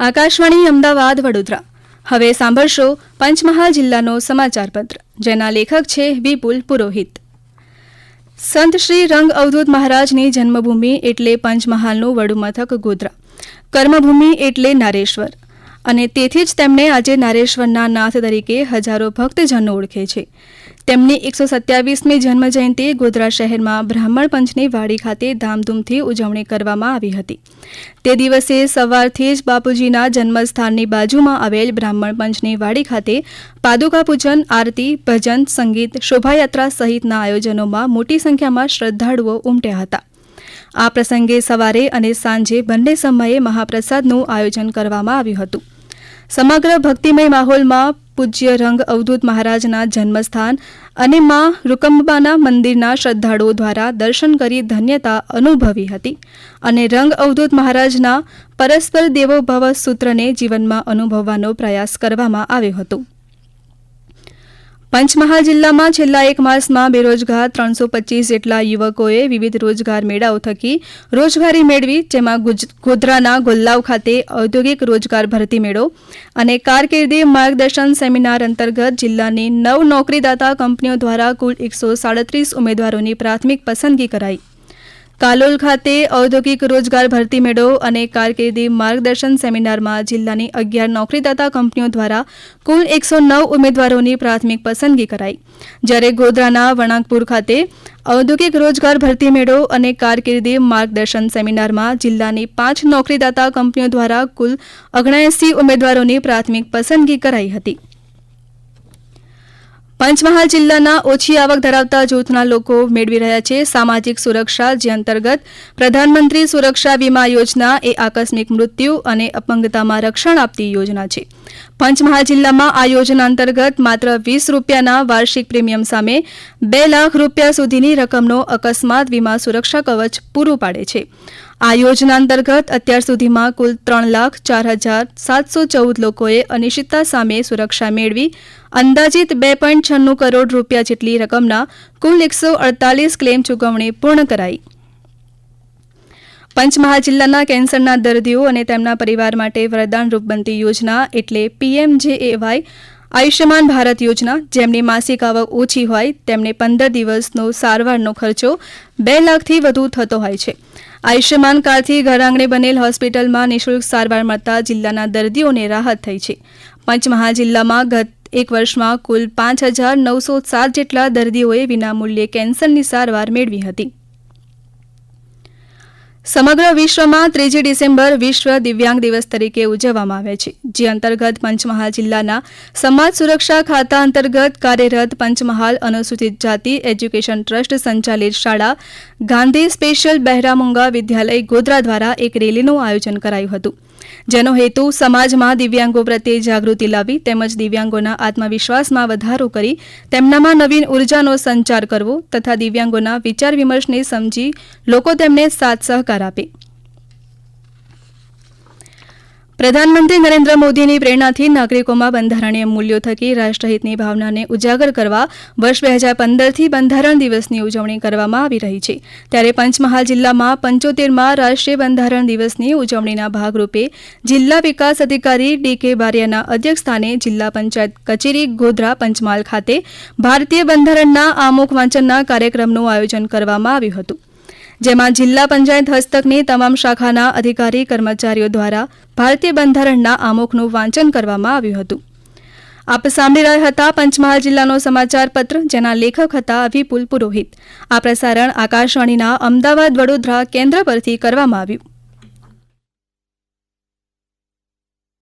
આકાશવાણી અમદાવાદ, વડોદરા. હવે સાંભળશો પંચમહાલ જિલ્લાનો સમાચાર પત્ર જેના લેખક છે વિપુલ પુરોહિત. સંત શ્રી રંગ અવધૂત મહારાજની જન્મભૂમિ એટલે પંચમહાલનું વડુ મથક ગોધરા. કર્મભૂમિ એટલે નારેશ્વર. અને તેથી જ તેમને આજે નારેશ્વરના નાથ તરીકે હજારો ભક્તજનો ઓળખે છે. તેમની એકસો સત્યાવીસમી જન્મજયંતિ ગોધરા શહેરમાં બ્રાહ્મણ પંચની વાડી ખાતે ધામધૂમથી ઉજવણી કરવામાં આવી હતી. તે દિવસે સવારથી જ બાપુજીના જન્મસ્થાનની બાજુમાં આવેલ બ્રાહ્મણ પંચની વાડી ખાતે પાદુકા પૂજન, આરતી, ભજન, સંગીત, શોભાયાત્રા સહિતના આયોજનોમાં મોટી સંખ્યામાં શ્રદ્ધાળુઓ ઉમટ્યા હતા. આ પ્રસંગે સવારે અને સાંજે બંને સમયે મહાપ્રસાદનું આયોજન કરવામાં આવ્યું હતું. સમગ્ર ભક્તિમય માહોલમાં પૂજ્ય રંગ અવધૂત મહારાજના જન્મસ્થાન અને માં રૂકંબાના મંદિરના શ્રદ્ધાળુઓ દ્વારા દર્શન કરી ધન્યતા અનુભવી હતી અને રંગ અવધૂત મહારાજના પરસ્પર દેવોભવ સૂત્રને જીવનમાં અનુભવવાનો પ્રયાસ કરવામાં આવ્યો હતો. પંચમહાલ જિલ્લામાં છેલ્લા એક માસમાં બેરોજગાર ત્રણસો પચીસ જેટલા યુવકોએ વિવિધ રોજગાર મેળાઓ થકી રોજગારી મેળવી, જેમાં ગોધરાના ગોલ્લાવ ખાતે ઔદ્યોગિક રોજગાર ભરતી મેળો અને કારકિર્દી માર્ગદર્શન સેમિનાર અંતર્ગત જિલ્લાની નવ નોકરીદાતા કંપનીઓ દ્વારા કુલ એકસો સાડત્રીસ ઉમેદવારોની પ્રાથમિક પસંદગી કરાઈ. કાલોલ ખાતે ઔદ્યોગિક રોજગાર ભરતી મેળો અને કારકિર્દી માર્ગદર્શન સેમિનારમાં જિલ્લાની અગિયાર નોકરીદાતા કંપનીઓ દ્વારા કુલ એકસો નવ ઉમેદવારોની પ્રાથમિક પસંદગી કરાઈ. જ્યારે ગોધરાના વણાકપુર ખાતે ઔદ્યોગિક રોજગાર ભરતી મેળો અને કારકિર્દી માર્ગદર્શન સેમિનારમાં જિલ્લાની પાંચ નોકરીદાતા કંપનીઓ દ્વારા કુલ ઓગણએંસી ઉમેદવારોની પ્રાથમિક પસંદગી કરાઈ હતી. પંચમહાલ જિલ્લાના ઓછી આવક ધરાવતા જૂથના લોકો મેળવી રહ્યા છે સામાજિક સુરક્ષા, જે અંતર્ગત પ્રધાનમંત્રી સુરક્ષા વીમા યોજના એ આકસ્મિક મૃત્યુ અને અપંગતામાં રક્ષણ આપતી યોજના છે. પંચમહાલ જિલ્લામાં આ યોજના અંતર્ગત માત્ર વીસ રૂપિયાના વાર્ષિક પ્રીમિયમ સામે બે લાખ રૂપિયા સુધીની રકમનો અકસ્માત વીમા સુરક્ષા કવચ પૂરું પાડે છે. આ યોજના અંતર્ગત અત્યાર સુધીમાં કુલ ત્રણ લાખ ચાર હજાર સાતસો ચૌદ લોકોએ અનિશ્ચિતતા સામે સુરક્ષા મેળવી, અંદાજિત બે પોઈન્ટ છન્નું કરોડ રૂપિયા જેટલી રકમના કુલ એકસો અડતાલીસ ક્લેમ ચૂકવણી પૂર્ણ કરાઈ. પંચમહાલ જિલ્લાના કેન્સરના દર્દીઓ અને તેમના પરિવાર માટે વરદાન રૂપબંધી યોજના એટલે પીએમજેએવાય આયુષ્યમાન ભારત યોજના, જેમની માસિક આવક ઓછી હોય, તેમને પંદર દિવસનો સારવારનો ખર્ચો બે લાખથી વધુ થતો હોય છે. આયુષ્યમાન કાર્ડથી ઘરઆંગણે બનેલ હોસ્પિટલમાં નિઃશુલ્ક સારવાર મળતા જિલ્લાના દર્દીઓને રાહત થઈ છે. પંચમહાલ જિલ્લામાં ગત એક વર્ષમાં કુલ પાંચ હજાર નવસો સાત જેટલા દર્દીઓએ વિનામૂલ્યે કેન્સરની સારવાર મેળવી હતી. સમગ્ર વિશ્વમાં ત્રીજી ડિસેમ્બર વિશ્વ દિવ્યાંગ દિવસ તરીકે ઉજવવામાં આવે છે, જે અંતર્ગત પંચમહાલ જિલ્લાના સમાજ સુરક્ષા ખાતા અંતર્ગત કાર્યરત પંચમહાલ અનુસૂચિત જાતિ એજ્યુકેશન ટ્રસ્ટ સંચાલિત શાળા ગાંધી સ્પેશિયલ બહેરામુંગા વિદ્યાલય ગોધરા દ્વારા એક રેલીનું આયોજન કરાયું હતું. જેનો હેતુ સમાજમાં દિવ્યાંગો પ્રત્યે જાગૃતિ લાવી તેમજ દિવ્યાંગોના આત્મવિશ્વાસમાં વધારો કરી તેમનામાં નવીન ઉર્જાનો સંચાર કરવો તથા દિવ્યાંગોના વિચાર વિમર્શને સમજી લોકો તેમને સાથ સહકાર આપે. પ્રધાનમંત્રી નરેન્દ્ર મોદીની પ્રેરણાથી નાગરિકોમાં બંધારણીય મૂલ્યો થકી રાષ્ટ્રહિતની ભાવનાને ઉજાગર કરવા વર્ષ બે હજાર પંદરથી બંધારણ દિવસની ઉજવણી કરવામાં આવી રહી છે. ત્યારે પંચમહાલ જિલ્લામાં પંચોતેરમાં રાષ્ટ્રીય બંધારણ દિવસની ઉજવણીના ભાગરૂપે જિલ્લા વિકાસ અધિકારી ડી કે બારિયાના અધ્યક્ષસ્થાને જિલ્લા પંચાયત કચેરી ગોધરા પંચમહાલ ખાતે ભારતીય બંધારણના આમુખ વાંચનના કાર્યક્રમનું આયોજન કરવામાં આવ્યું હતું. જેમાં જિલ્લા પંચાયત હસ્તકની તમામ શાખાના અધિકારી, કર્મચારીઓ દ્વારા ભારતીય બંધારણના આમુખનું વાંચન કરવામાં આવ્યું હતું. આપ સાંભળી રહ્યા હતા પંચમહાલ જિલ્લાનો સમાચાર પત્ર, જેના લેખક હતા વિપુલ પુરોહિત. આ પ્રસારણ આકાશવાણીના અમદાવાદ વડોદરા કેન્દ્ર પરથી કરવામાં આવ્યું.